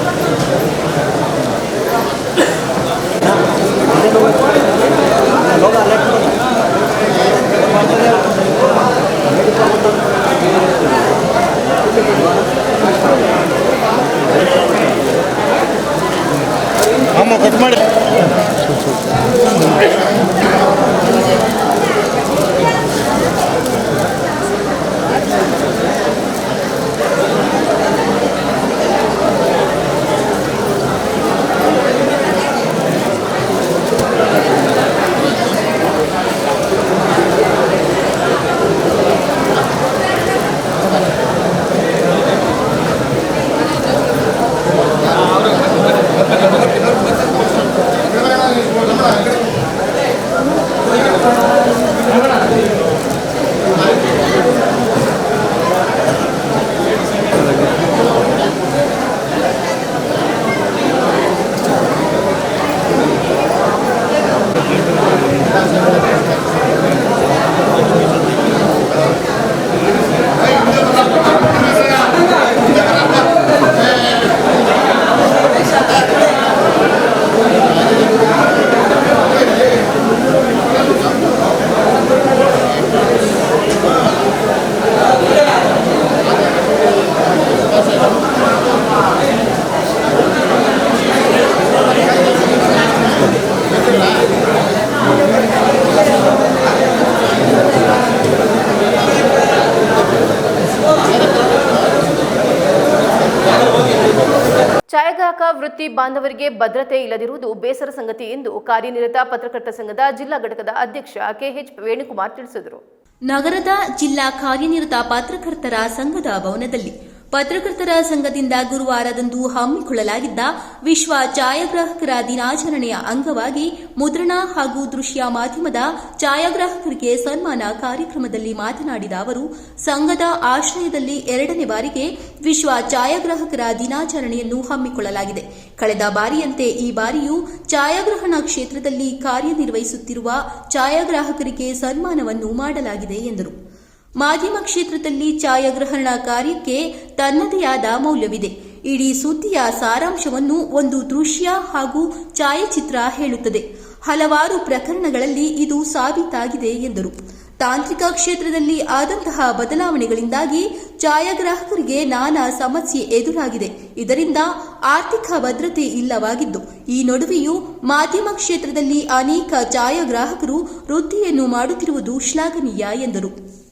ವೃತ್ತಿ ಬಾಂಧವರಿಗೆ ಭದ್ರತೆ ಇಲ್ಲದಿರುವುದು ಬೇಸರ ಸಂಗತಿ ಎಂದು ಕಾರ್ಯನಿರತ ಪತ್ರಕರ್ತ ಸಂಘದ ಜಿಲ್ಲಾ ಘಟಕದ ಅಧ್ಯಕ್ಷ ಕೆಎಚ್ ವೇಣುಕುಮಾರ್ ತಿಳಿಸಿದರು. ನಗರದ ಜಿಲ್ಲಾ ಕಾರ್ಯನಿರತ ಪತ್ರಕರ್ತರ ಸಂಘದ ಭವನದಲ್ಲಿ ಪತ್ರಕರ್ತರ ಸಂಘದಿಂದ ಗುರುವಾರದಂದು ಹಮ್ಮಿಕೊಳ್ಳಲಾಗಿದ್ದ ವಿಶ್ವ ಛಾಯಾಗ್ರಾಹಕರ ದಿನಾಚರಣೆಯ ಅಂಗವಾಗಿ ಮುದ್ರಣ ಹಾಗೂ ದೃಶ್ಯ ಮಾಧ್ಯಮದ ಛಾಯಾಗ್ರಾಹಕರಿಗೆ ಸನ್ಮಾನ ಕಾರ್ಯಕ್ರಮದಲ್ಲಿ ಮಾತನಾಡಿದ ಅವರು, ಸಂಘದ ಆಶ್ರಯದಲ್ಲಿ ಎರಡನೇ ಬಾರಿಗೆ ವಿಶ್ವ ಛಾಯಾಗ್ರಾಹಕರ ದಿನಾಚರಣೆಯನ್ನು ಹಮ್ಮಿಕೊಳ್ಳಲಾಗಿದೆ. ಕಳೆದ ಬಾರಿಯಂತೆ ಈ ಬಾರಿಯೂ ಛಾಯಾಗ್ರಹಣ ಕ್ಷೇತ್ರದಲ್ಲಿ ಕಾರ್ಯನಿರ್ವಹಿಸುತ್ತಿರುವ ಛಾಯಾಗ್ರಾಹಕರಿಗೆ ಸನ್ಮಾನವನ್ನು ಮಾಡಲಾಗಿದೆ ಎಂದರು. ಮಾಧ್ಯಮ ಕ್ಷೇತ್ರದಲ್ಲಿ ಛಾಯಾಗ್ರಹಣ ಕಾರ್ಯಕ್ಕೆ ತನ್ನದೇ ಆದ ಮೌಲ್ಯವಿದೆ. ಇಡೀ ಸುದ್ದಿಯ ಸಾರಾಂಶವನ್ನು ಒಂದು ದೃಶ್ಯ ಹಾಗೂ ಛಾಯಾಚಿತ್ರ ಹೇಳುತ್ತದೆ. ಹಲವಾರು ಪ್ರಕರಣಗಳಲ್ಲಿ ಇದು ಸಾಬೀತಾಗಿದೆ ಎಂದರು. ತಾಂತ್ರಿಕ ಕ್ಷೇತ್ರದಲ್ಲಿ ಆದಂತಹ ಬದಲಾವಣೆಗಳಿಂದಾಗಿ ಛಾಯಾಗ್ರಾಹಕರಿಗೆ ನಾನಾ ಸಮಸ್ಯೆ ಎದುರಾಗಿದೆ. ಇದರಿಂದ ಆರ್ಥಿಕ ಭದ್ರತೆ ಇಲ್ಲವಾಗಿದ್ದು, ಈ ನಡುವೆಯೂ ಮಾಧ್ಯಮ ಕ್ಷೇತ್ರದಲ್ಲಿ ಅನೇಕ ಛಾಯಾಗ್ರಾಹಕರು ವೃತ್ತಿಯನ್ನು ಮಾಡುತ್ತಿರುವುದು ಶ್ಲಾಘನೀಯ ಎಂದರು.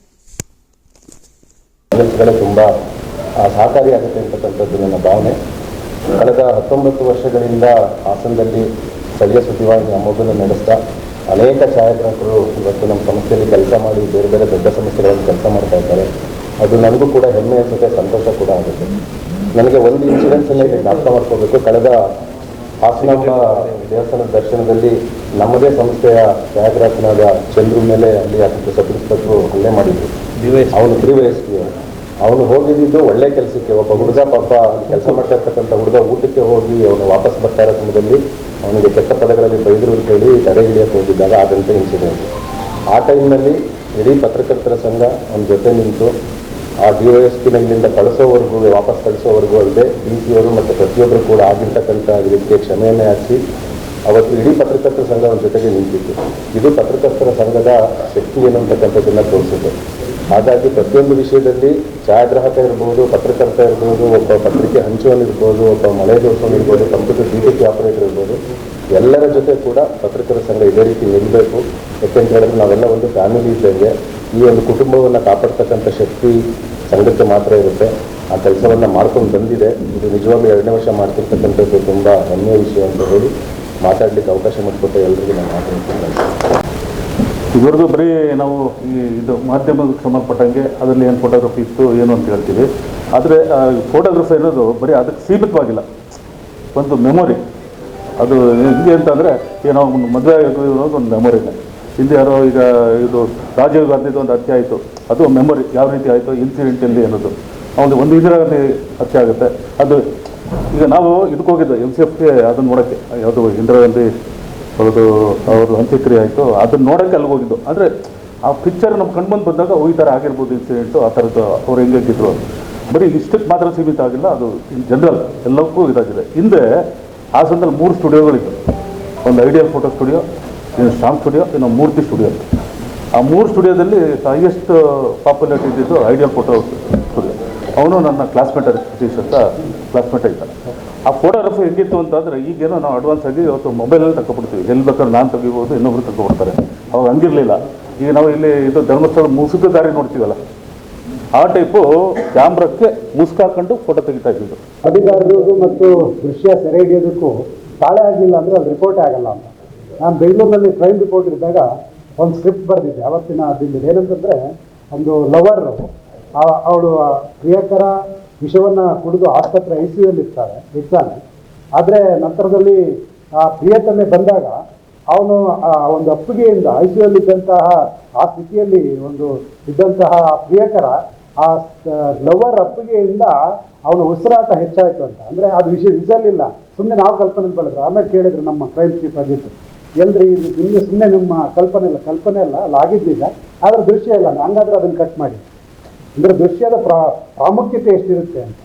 ಕೆಲಸಗಳು ತುಂಬ ಸಹಕಾರಿಯಾಗುತ್ತೆ ಅಂತಕ್ಕಂಥದ್ದು ನನ್ನ ಭಾವನೆ. ಕಳೆದ ಹತ್ತೊಂಬತ್ತು ವರ್ಷಗಳಿಂದ ಹಾಸನದಲ್ಲಿ ಸ್ಥಳೀಯ ಸುದ್ದಿವಾಹಿನಿ ಅಮೋಘನ ನಡೆಸ್ತಾ, ಅನೇಕ ಛಾಯಾಗ್ರಾಹಕರು ಇವತ್ತು ನಮ್ಮ ಸಂಸ್ಥೆಯಲ್ಲಿ ಕೆಲಸ ಮಾಡಿ ಬೇರೆ ಬೇರೆ ದೊಡ್ಡ ಸಂಸ್ಥೆಗಳಲ್ಲಿ ಕೆಲಸ ಮಾಡ್ತಾ ಇದ್ದಾರೆ. ಅದು ನನಗೂ ಕೂಡ ಹೆಮ್ಮೆ ಅನಿಸುತ್ತೆ ಸಂತೋಷ ಕೂಡ ಆಗುತ್ತೆ. ನನಗೆ ಒಂದು ಇನ್ಸಿಡೆನ್ಸಲ್ಲಿ ಜ್ಞಾಪಕ ಮಾಡ್ಕೋಬೇಕು. ಕಳೆದ ಹಾಸನಾಂಬ ದೇವಸ್ಥಾನದ ದರ್ಶನದಲ್ಲಿ ನಮ್ಮದೇ ಸಂಸ್ಥೆಯ ಛಾಯಾಗ್ರಾಹಕನಾದ ಚಂದ್ರು ಮೇಲೆ ಅಲ್ಲಿ ಅತಿಥಿ ಇನ್ಸ್ಪೆಕ್ಟ್ರು ಹಲ್ಲೆ ಮಾಡಿದ್ರು. ಅವನು ತ್ರೀ ವಯಸ್ ಅವನು ಹೋಗಿದ್ದು ಒಳ್ಳೆ ಕೆಲಸಕ್ಕೆ, ಒಬ್ಬ ಹುಡುಗ ಪಾಪ ಕೆಲಸ ಮಾಡ್ತಾ ಇರ್ತಕ್ಕಂಥ ಹುಡುಗ ಊಟಕ್ಕೆ ಹೋಗಿ ಅವನು ವಾಪಸ್ ಬರ್ತಾ ಇರೋ ಸಮಯದಲ್ಲಿ ಅವನಿಗೆ ಕೆಟ್ಟ ಪದಗಳಲ್ಲಿ ಬೈದರು ಅಂತ ಹೇಳಿ ತಡೆ ಹಿಡಿಯಕ್ಕೆ ಹೋಗಿದ್ದಾಗ ಆದಂಥ ಇನ್ಸಿಡೆಂಟ್ ಆ ಟೈಮ್ನಲ್ಲಿ ಇಡೀ ಪತ್ರಕರ್ತರ ಸಂಘ ಅವನ ಜೊತೆ ನಿಂತು ಆ ಡಿ ಒ ಎಸ್ ಪಿನ ಇಲ್ಲಿಂದ ಕಳಿಸೋವರೆಗೂ, ವಾಪಸ್ ಕಳಿಸೋವರೆಗೂ ಅಲ್ಲದೆ ಡಿ ಸಿ ಅವರು ಮತ್ತು ಪ್ರತಿಯೊಬ್ಬರು ಕೂಡ ಆಗಿರ್ತಕ್ಕಂಥ ಇದಕ್ಕೆ ಕ್ಷಮೆಯನ್ನೇ ಹಾಕಿ ಅವತ್ತು ಇಡೀ ಪತ್ರಕರ್ತರ ಸಂಘ ಅವನ ಜೊತೆಗೆ ನಿಂತಿತ್ತು. ಇದು ಪತ್ರಕರ್ತರ ಸಂಘದ ಶಕ್ತಿ ಏನು ಅಂತಕ್ಕಂಥದ್ದನ್ನು ತೋರಿಸುತ್ತೆ. ಹಾಗಾಗಿ ಪ್ರತಿಯೊಂದು ವಿಷಯದಲ್ಲಿ ಛಾಯಾಗ್ರಾಹಕ ಇರ್ಬೋದು, ಪತ್ರಕರ್ತ ಇರ್ಬೋದು, ಒಬ್ಬ ಪತ್ರಿಕೆ ಹಂಚುವನಿರ್ಬೋದು ಒಬ್ಬ ಮಳೆ ಇರ್ಬೋದು, computer D T P operator ಇರ್ಬೋದು, ಎಲ್ಲರ ಜೊತೆ ಕೂಡ ಪತ್ರಕರ್ತರ ಸಂಘ ಇದೇ ರೀತಿ ನಿಲ್ಲಬೇಕು ಯಾಕೆಂತ ಹೇಳಿದ್ರೆ ನಾವೆಲ್ಲ ಒಂದು ಫ್ಯಾಮಿಲಿ ಇದ್ದಂಗೆ ಈ ಒಂದು ಕುಟುಂಬವನ್ನು ಕಾಪಾಡ್ತಕ್ಕಂಥ ಶಕ್ತಿ ಸಂಘಕ್ಕೆ ಮಾತ್ರ ಇರುತ್ತೆ. ಆ ಕೆಲಸವನ್ನು ಮಾಡ್ಕೊಂಡು ಬಂದಿದೆ. ಇದು ನಿಜವಾಗ್ಲೂ ಎರಡನೇ ವರ್ಷ ಮಾಡ್ತಿರ್ತಕ್ಕಂಥದ್ದು ತುಂಬ ಹೆಮ್ಮೆಯ ವಿಷಯ ಅಂತ ಹೇಳಿ ಮಾತಾಡಲಿಕ್ಕೆ ಅವಕಾಶ ಮಾಡಿಕೊಟ್ಟ ಎಲ್ಲರಿಗೂ ನಾನು ಮಾತಾಡ್ತೀನಿ ಇದುವರೆಗೂ ಬರೀ ನಾವು ಈ ಇದು ಮಾಧ್ಯಮಕ್ಕೆ ಸಂಬಂಧಪಟ್ಟಂಗೆ ಅದರಲ್ಲಿ ಏನು ಫೋಟೋಗ್ರಫಿ ಇತ್ತು, ಏನು ಅಂತ ಹೇಳ್ತೀವಿ. ಆದರೆ ಫೋಟೋಗ್ರಫಿ ಇರೋದು ಬರೀ ಅದಕ್ಕೆ ಸೀಮಿತವಾಗಿಲ್ಲ. ಒಂದು ಮೆಮೊರಿ ಅದು ಹೆಂಗೆ ಅಂತಂದರೆ ಏನೋ ಒಂದು ಮದುವೆ ಅನ್ನೋದು ಒಂದು ಮೆಮೊರಿನೇ ಹಿಂದೆ ಯಾರೋ ಈಗ ಇದು ರಾಜೀವ್ ಗಾಂಧಿದು ಒಂದು ಹತ್ಯೆ ಆಯಿತು. ಅದು ಮೆಮೊರಿ ಯಾವ ರೀತಿ ಆಯಿತು? ಇನ್ಸಿಡೆಂಟಲ್ಲಿ ಅನ್ನೋದು. ಅವನು ಒಂದು ಇಂದಿರಾ ಗಾಂಧಿ ಹತ್ಯೆ ಆಗುತ್ತೆ. ಅದು ಈಗ ನಾವು ಇದಕ್ಕೆ ಹೋಗಿದ್ದು ಎಂ ಸಿ ಎಫ್ಗೆ ಅದನ್ನು ನೋಡೋಕ್ಕೆ. ಯಾವುದು ಇಂದಿರಾ ಗಾಂಧಿ ಅವ್ರದ್ದು ಅವ್ರದ್ದು ಅಂತ್ಯಕ್ರಿಯೆ ಆಯಿತು, ಅದನ್ನ ನೋಡೋಕ್ಕೆ ಅಲ್ಲಿ ಹೋಗಿದ್ದು. ಅಂದರೆ ಆ ಪಿಕ್ಚರ್ ನಮ್ಮ ಕಣ್ಮಂದು ಬಂದಾಗ ಈ ಥರ ಆಗಿರ್ಬೋದು ಇನ್ಸಿಡೆಂಟು ಆ ಥರದ್ದು ಅವ್ರು ಹೆಂಗಿದ್ರು ಬರೀ ಇಷ್ಟಕ್ಕೆ ಮಾತ್ರ ಸೀಮಿತ ಆಗಿಲ್ಲ, ಅದು ಇನ್ ಜನರಲ್ ಎಲ್ಲಕ್ಕೂ ಇದಾಗಿದೆ. ಹಿಂದೆ ಆ ಹಾಸನದಲ್ಲಿ ಮೂರು ಸ್ಟುಡಿಯೋಗಳಿತ್ತು ಒಂದು ಐಡಿಯಲ್ ಫೋಟೋ ಸ್ಟುಡಿಯೋ ಇನ್ನು ಸ್ಟಾಂಪ್ ಸ್ಟುಡಿಯೋ ಇನ್ನು ಮೂರ್ತಿ ಸ್ಟುಡಿಯೋ ಆ ಮೂರು ಸ್ಟುಡಿಯೋದಲ್ಲಿ ಹೈಯೆಸ್ಟ್ ಪಾಪ್ಯುಲಾರಿಟಿ ಇದ್ದಿದ್ದು ಐಡಿಯಲ್ ಫೋಟೋ ಸ್ಟುಡಿಯೋ ಅವನು ನನ್ನ ಕ್ಲಾಸ್ಮೇಟ್ ಅಂತ ಕ್ಲಾಸ್ಮೇಟ್ ಇದ್ದಾನೆ ಆ ಫೋಟೋಗ್ರಫಿ ಹೆಂಗಿತ್ತು ಅಂತಂದರೆ ಈಗೇನೋ ನಾವು ಅಡ್ವಾನ್ಸ್ ಆಗಿ ಇವತ್ತು ಮೊಬೈಲಲ್ಲಿ ತಗೊಬಿಡ್ತೀವಿ ಎಲ್ಲಿ ಬೇಕಾದ್ರೆ ನಾನು ತೆಗಿಬೋದು, ಇನ್ನೊಬ್ರು ತಗೊಬಿಡ್ತಾರೆ ಅವಾಗ ಹಂಗಿರಲಿಲ್ಲ. ಈಗ ನಾವು ಇಲ್ಲಿ ಇದು ಧರ್ಮಸ್ಥಳ ಮುಸುಕು ದಾರಿ ನೋಡ್ತೀವಲ್ಲ, ಆ ಟೈಪು ಕ್ಯಾಮ್ರಕ್ಕೆ ಮುಸ್ಕಾಕೊಂಡು ಫೋಟೋ ತೆಗಿತಾ ಇದ್ದಿದ್ದು ಅಧಿಕಾರಿಗಳಿಗೂ ಮತ್ತು ದೃಶ್ಯ ಸೆರೆ ಹಿಡಿಯೋದಕ್ಕೂ ತಾಳೆ ಆಗಲಿಲ್ಲ ಅಂದರೆ ಅದು ರಿಪೋರ್ಟೇ ಆಗಲ್ಲ ಅಂತ. ನಾನು ಬೆಂಗಳೂರಿನಲ್ಲಿ ಕ್ರೈಮ್ ರಿಪೋರ್ಟ್ ಇದ್ದಾಗ ಒಂದು ಸ್ಕ್ರಿಪ್ಟ್ ಬರೆದಿದ್ದೆ. ಅವತ್ತಿನ ದಿನದಲ್ಲಿ ಏನಂತಂದರೆ, ಒಂದು ಲವರ್ ಅವಳು ಪ್ರಿಯಕರ ವಿಷವನ್ನು ಕುಡಿದು ಆಸ್ಪತ್ರೆ ಐ ಸಿ ಇರ್ತಾರೆ ಇರ್ತಾನೆ. ಆದರೆ ನಂತರದಲ್ಲಿ ಆ ಪ್ರಿಯತಮೆ ಬಂದಾಗ ಅವನು ಆ ಒಂದು ಅಪ್ಪುಗೆಯಿಂದ ಐ ಸಿ ಇದ್ದಂತಹ ಆ ಸ್ಥಿತಿಯಲ್ಲಿ ಒಂದು ಇದ್ದಂತಹ ಪ್ರಿಯಕರ, ಆ ಲವರ್ ಅಪ್ಪುಗೆಯಿಂದ ಅವನ ಉಸಿರಾಟ ಹೆಚ್ಚಾಯಿತು ಅಂತ. ಅಂದರೆ ಅದು ವಿಷಯ ವಿಸಲಿಲ್ಲ ಸುಮ್ಮನೆ ನಾವು ಕಲ್ಪನೆ ಬೆಳೆದ್ರು. ಆಮೇಲೆ ಕೇಳಿದ್ರು ನಮ್ಮ ಕ್ರೈಮ್ ಚೀಫ್ ಆಗಿತ್ತು ಎಲ್ರಿ ಇದು ನಿಮಗೆ ಸುಮ್ಮನೆ ನಿಮ್ಮ ಕಲ್ಪನೆ ಇಲ್ಲ, ಕಲ್ಪನೆ ಅಲ್ಲ ಆಗಿದ್ದಿಲ್ಲ ಆದರೆ ದೃಶ್ಯ ಇಲ್ಲ, ಹಂಗಾದ್ರೆ ಅದನ್ನು ಕಟ್ ಮಾಡಿ. ಅಂದರೆ ದೃಶ್ಯದ ಪ್ರಾ, ಪ್ರಾಮುಖ್ಯತೆ ಎಷ್ಟಿರುತ್ತೆ ಅಂತ.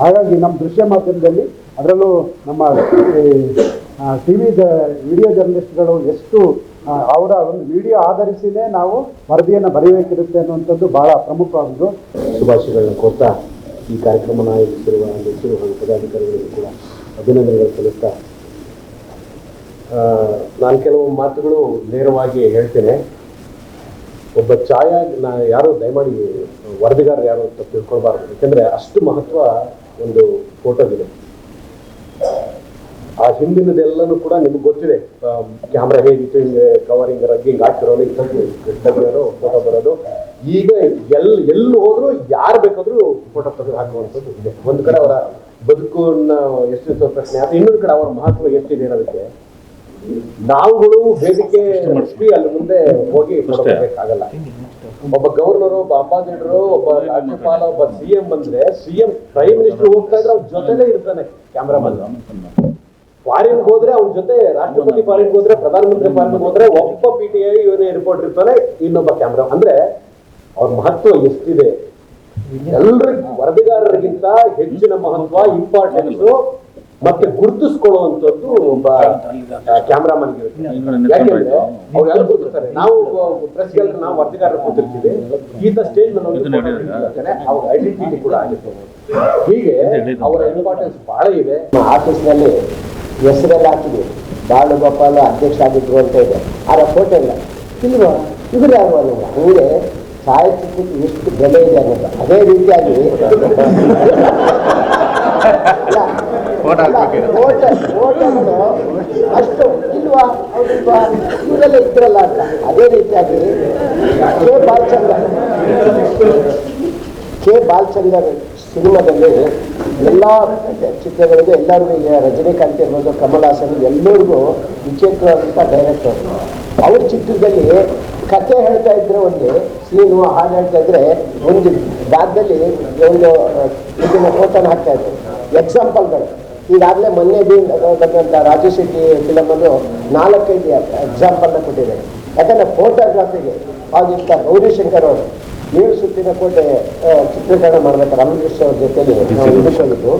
ಹಾಗಾಗಿ ನಮ್ಮ ದೃಶ್ಯ ಮಾಧ್ಯಮದಲ್ಲಿ ಅದರಲ್ಲೂ ನಮ್ಮ ಟಿ ವಿ ವಿಡಿಯೋ ಜರ್ನಲಿಸ್ಟ್ಗಳು ಎಷ್ಟು ಅವರ ಒಂದು ವಿಡಿಯೋ ಆಧರಿಸಿನೇ ನಾವು ವರದಿಯನ್ನು ಬರೆಯಬೇಕಿರುತ್ತೆ ಅನ್ನುವಂಥದ್ದು ಬಹಳ ಪ್ರಮುಖವಾದದ್ದು. ಶುಭಾಶಯಗಳನ್ನು ಕೊಡ್ತಾ ಈ ಕಾರ್ಯಕ್ರಮನ ಆಯೋಜಿಸಿರುವ ಅಧ್ಯಕ್ಷರು ಹಾಗೂ ಪದಾಧಿಕಾರಿಗಳಿಗೂ ಕೂಡ ಅಭಿನಂದನೆಗಳು ಸಲ್ಲಿಸ್ತಾ ನಾನು ಕೆಲವು ಮಾತುಗಳು ನೇರವಾಗಿ ಹೇಳ್ತೇನೆ. ಒಬ್ಬ ಛಾಯಾ, ನಾ ಯಾರು ದಯಮಾಡಿ, ವರದಿಗಾರರು ಯಾರು ಅಂತ ತಿಳ್ಕೊಳ್ಬಾರ್ದು. ಯಾಕೆಂದರೆ ಅಷ್ಟು ಮಹತ್ವ ಒಂದು ಫೋಟೋಗಿದೆ. ಆ ಹಿಂದಿನದೆಲ್ಲನೂ ಕೂಡ ನಿಮ್ಗೆ ಗೊತ್ತಿದೆ. ಕ್ಯಾಮ್ರಾ ಹೇಗಿತ್ತು ಹಿಂಗೆ ಕವರಿಂಗ್, ರಗ್ಗಿಂಗ್ ಹಾಕಿರೋದು ಇಂಥದ್ದು ಫೋಟೋ ಬರೋದು. ಈಗ ಎಲ್, ಎಲ್ಲಿ ಹೋದ್ರು ಯಾರು ಬೇಕಾದರೂ ಫೋಟೋ ತೆಗೆದು ಹಾಕುವಂಥದ್ದು ಇದೆ. ಒಂದು ಕಡೆ ಅವರ ಬದುಕನ್ನ ಎಷ್ಟಿತ್ತು ಪ್ರಶ್ನೆ ಇನ್ನೊಂದು ಕಡೆ ಅವರ ಮಹತ್ವ ಎಷ್ಟಿದೆ ಅನ್ನೋದಕ್ಕೆ ನಾವುಗಳು ವೇದಿಕೆ ಅಲ್ಲಿ ಮುಂದೆ ಹೋಗಿ ತೆಗಿಯಕ್ಕಾಗಲ್ಲ ಒಬ್ಬ ಗವರ್ನರ್ ಒಬ್ಬ ಅಂಬಾಸಿಡರು ಒಬ್ಬ ರಾಜ್ಯಪಾಲ ಒಬ್ಬ ಸಿಎಂ ಬಂದ್ರೆ ಸಿಎಂ ಪ್ರೈಮ್ ಮಿನಿಸ್ಟರ್ ಹೋಗ್ತಾ ಇದ್ರೆ ಅವ್ರ ಜೊತೆಲೇ ಇರ್ತಾನೆ ಕ್ಯಾಮ್ರಾಮನ್. ಫಾರಿನ್ ಹೋದ್ರೆ ಅವ್ರ ಜೊತೆ ರಾಷ್ಟ್ರಪತಿ ಫಾರಿನ್ ಹೋದ್ರೆ ಪ್ರಧಾನಮಂತ್ರಿ ಫಾರಿನ್ ಹೋದ್ರೆ ಒಬ್ಬ ಪಿ ಟಿ ಐ ಇವನೇ ರಿಪೋರ್ಟ್ ಇರ್ತಾನೆ ಇನ್ನೊಬ್ಬ ಕ್ಯಾಮ್ರಾ. ಅಂದ್ರೆ ಅವ್ರ ಮಹತ್ವ ಎಷ್ಟಿದೆ? ಎಲ್ರಿಗೂ ವರದಿಗಾರರಿಗಿಂತ ಹೆಚ್ಚಿನ ಮಹತ್ವ ಇಂಪಾರ್ಟೆನ್ಸ್ ಮತ್ತೆ ಗುರುತಿಸ್ಕೊಳ್ಳುವಂಥದ್ದು ಒಬ್ಬ ಕ್ಯಾಮ್ರಾಮನ್ ಯಾಕೆಂದ್ರೆ ಅವ್ರೆಲ್ಲ ಗುರುತಿಸ್ತಾರೆ ನಾವು ಪ್ರೆಸ್ ನಾವು ವರದಿಗಾರರು ಕೂತಿರ್ತೀವಿ. ಈತ ಸ್ಟೇಜ್ ಮೇಲೆ ಅವಾಗ ಐಡೆಂಟಿಟಿ ಕೂಡ ಆಗಿರ್ಬೋದು ಹೀಗೆ ಅವರ ಇಂಪಾರ್ಟೆನ್ಸ್ ಬಹಳ ಇದೆ. ಆಫೀಸ್ನಲ್ಲಿ ಹೆಸರೆಲ್ಲ ಹಾಕಿದ್ವಿ ಬಾಳು ಗೋಪಾಲ ಅಧ್ಯಕ್ಷ ಆಗಿದ್ರು ಅಂತ ಇದೆ. ಆದ್ರೆ ಫೋಟೋ ಇಲ್ಲ. ಇಲ್ವಾ? ಇವರು ಯಾರು ಅನ್ನೋದು ಹಂಗೆ ಸಾಹಿತ್ಯಕ್ಕೆ ಎಷ್ಟು ಬೆಲೆ ಇದೆ ಅನ್ನೋದು. ಅದೇ ರೀತಿಯಾಗಿ (laughs) (laughs) ಅಷ್ಟು ಇಲ್ವಾ? ಇವರೆಲ್ಲ ಇದ್ರಲ್ಲ ಅಂತ. ಅದೇ ರೀತಿಯಾಗಿ ಕೆ ಬಾಲ್ಚಂದ್ರ. ಕೆ ಬಾಲಚಂದರ್ ಸಿನಿಮಾದಲ್ಲಿ ಎಲ್ಲ ಚಿತ್ರಗಳಿಗೆ ಎಲ್ಲರಿಗೂ ಈಗ ರಜನಿಕಾಂತ್ ಇರ್ಬೋದು ಕಮಲ್ ಹಾಸನ್ ಎಲ್ಲರಿಗೂ ಅಂತ ಡೈರೆಕ್ಟರ್ ಅವ್ರ ಚಿತ್ರದಲ್ಲಿ ಕತೆ ಹೇಳ್ತಾ ಇದ್ರೆ ಒಂದು ಸೀನು ಹಾಡು ಹೇಳ್ತಾ ಇದ್ರೆ ಒಂದು ಭಾಗದಲ್ಲಿ ಒಂದು ಇದನ್ನ ಫೋಟೋನ ಹಾಕ್ತಾ ಇದ್ರು. ಎಕ್ಸಾಂಪಲ್ಗಳು ಈಗಾಗಲೇ ಮೊನ್ನೆ ಬಂದಂಥ ರಾಜು ಫಿಲಮ್ ಅನ್ನು ನಾಲ್ಕೈದು ಎಕ್ಸಾಂಪಲ್ನ ಕೊಟ್ಟಿದ್ದಾರೆ ಯಾಕಂದರೆ ಫೋಟೋಗ್ರಾಫಿಗೆ ಆಗಿಂತ ಗೌರಿಶಂಕರ್ ಅವರು ಏಳು ಸುತ್ತಿನ ಕೋಟೆ ಚಿತ್ರೀಕರಣ ಮಾಡಬೇಕು ರಾಮಕೃಷ್ಣ ಅವ್ರ ಜೊತೆಗೆ ಇದ್ದು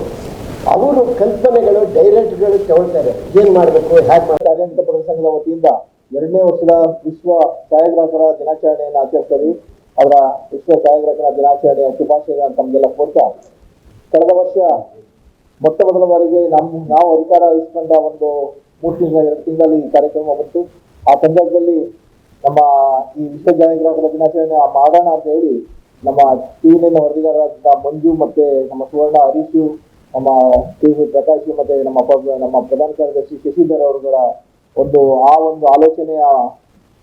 ಅವರು ಕಲ್ಪನೆಗಳು ಡೈರೆಕ್ಟ್ಗಳು ತಗೊಳ್ತಾರೆ. ಏನು ಮಾಡಬೇಕು ಹ್ಯಾಕ್ ಮಾಡ್ತಾರೆ ಅಂತ ಸಂಘದ ವತಿಯಿಂದ ಎರಡನೇ ವರ್ಷದ ವಿಶ್ವ ಛಾಯಾಗ್ರಾಹಕರ ದಿನಾಚರಣೆಯನ್ನು ಆಚರಿಸ್ತೀವಿ ಅವರ ವಿಶ್ವ ಛಾಯಾಗ್ರಾಹಕರ ದಿನಾಚರಣೆಯ ಶುಭಾಶಯ ತಮಗೆಲ್ಲ ಕೋರ್ತಾ ಕಳೆದ ವರ್ಷ ಮೊಟ್ಟ ಮೊದಲ ಬಾರಿಗೆ ನಮ್ಮ ನಾವು ಅಧಿಕಾರ ವಹಿಸಿಕೊಂಡ ಒಂದು ಮೂರು ತಿಂಗಳ, ಎರಡು ತಿಂಗಳಲ್ಲಿ ಈ ಕಾರ್ಯಕ್ರಮ ಬಂತು. ಆ ಸಂದರ್ಭದಲ್ಲಿ ನಮ್ಮ ಈ ವಿಶ್ವ ಛಾಯಾಗ್ರಾಹಕರ ದಿನಾಚರಣೆ ಮಾಡೋಣ ಅಂತ ಹೇಳಿ ನಮ್ಮ ಟಿವಿನ ವರದಿಗಾರರಾದ ಮಂಜು ಮತ್ತೆ ನಮ್ಮ ಸುವರ್ಣ, ಹರೀಶು ನಮ್ಮ ಟಿ ವಿ ಪ್ರಕಾಶ್ ಮತ್ತೆ ನಮ್ಮ ನಮ್ಮ ಪ್ರಧಾನ ಕಾರ್ಯದರ್ಶಿ ಶಶಿಧರ್ ಅವರುಗಳ ಒಂದು, ಆ ಒಂದು ಆಲೋಚನೆಯ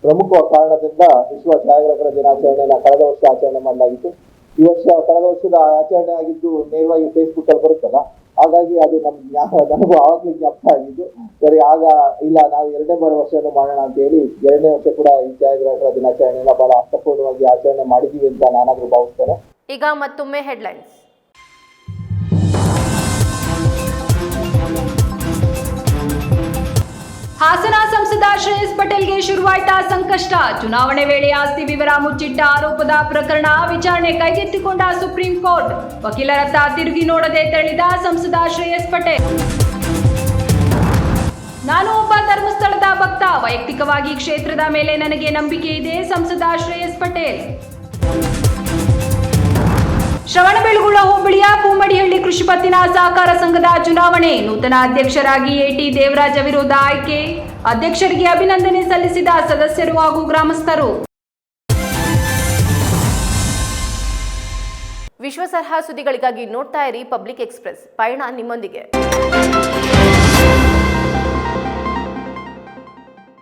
ಪ್ರಮುಖ ಕಾರಣದಿಂದ ವಿಶ್ವ ಛಾಯಾಗ್ರಾಹಕರ ದಿನಾಚರಣೆಯನ್ನು ಕಳೆದ ವರ್ಷ ಆಚರಣೆ ಮಾಡಲಾಗಿತ್ತು. ಈ ವರ್ಷ, ಕಳೆದ ವರ್ಷದ ಆಚರಣೆ ಆಗಿದ್ದು ನೇರವಾಗಿ ಫೇಸ್ಬುಕ್ ಅಲ್ಲಿ ಬರುತ್ತಲ್ಲ ಹಾಗಾಗಿ ಅದು ಜ್ಞಾಪ ನನಗೂ ಆವಾಗಲೇ ಜ್ಞಾಪಕ ಆಗಿದ್ದು, ಸರಿ, ಆಗ ಇಲ್ಲ, ನಾವು ಎರಡನೇ ಬಾರಿ ವರ್ಷವನ್ನು ಮಾಡೋಣ ಅಂತ ಹೇಳಿ ಎರಡನೇ ವರ್ಷ ಕೂಡ ಈ ಛಾಯಾಗ್ರಾಹಕರ ದಿನಾಚರಣೆಯನ್ನ ಬಹಳ ಅರ್ಥಪೂರ್ಣವಾಗಿ ಆಚರಣೆ ಮಾಡಿದ್ದೀವಿ ಅಂತ ನಾನಾದ್ರೂ ಭಾವಿಸ್ತೇನೆ ಈಗ ಮತ್ತೊಮ್ಮೆ ಹೆಡ್ಲೈನ್ಸ್ ಸಂಸದ ಶ್ರೇಯಸ್ ಪಟೇಲ್ಗೆ ಶುರುವಾಯ್ತಾ ಸಂಕಷ್ಟ. ಚುನಾವಣೆ ವೇಳೆ ಆಸ್ತಿ ವಿವರ ಮುಚ್ಚಿಟ್ಟ ಆರೋಪದ ಪ್ರಕರಣ ವಿಚಾರಣೆ ಕೈಗೆತ್ತಿಕೊಂಡ ಸುಪ್ರೀಂ ಕೋರ್ಟ್. ವಕೀಲರತ್ತ ತಿರುಗಿ ನೋಡದೆ ತೆರಳಿದ ಸಂಸದ ಶ್ರೇಯಸ್ ಪಟೇಲ್. ನಾನು ಒಬ್ಬ ಧರ್ಮಸ್ಥಳದ ಭಕ್ತ. ವೈಯಕ್ತಿಕವಾಗಿ ಕ್ಷೇತ್ರದ ಮೇಲೆ ನನಗೆ ನಂಬಿಕೆ ಇದೆ ಸಂಸದ ಶ್ರೇಯಸ್ ಪಟೇಲ್. ಶ್ರವಣಬೆಳಗೊಳ ಹೋಬಳಿಯ ಪೂಮಡಿಹಳ್ಳಿ ಕೃಷಿ ಪತ್ತಿನ ಸಹಕಾರ ಸಂಘದ ಚುನಾವಣೆ ನೂತನ ಅಧ್ಯಕ್ಷರಾಗಿ ಎಟಿ ದೇವರಾಜ ವಿರೋಧ ಆಯ್ಕೆ. ಅಧ್ಯಕ್ಷರಿಗೆ ಅಭಿನಂದನೆ ಸಲ್ಲಿಸಿದ ಸದಸ್ಯರು ಹಾಗೂ ಗ್ರಾಮಸ್ಥರು. ವಿಶ್ವಾಸಾರ್ಹ ಸುದ್ದಿಗಳಿಗಾಗಿ ನೋಡ್ತಾ ಇರಿ ಪಬ್ಲಿಕ್ ಎಕ್ಸ್ಪ್ರೆಸ್. ಪಯಣ ನಿಮ್ಮೊಂದಿಗೆ.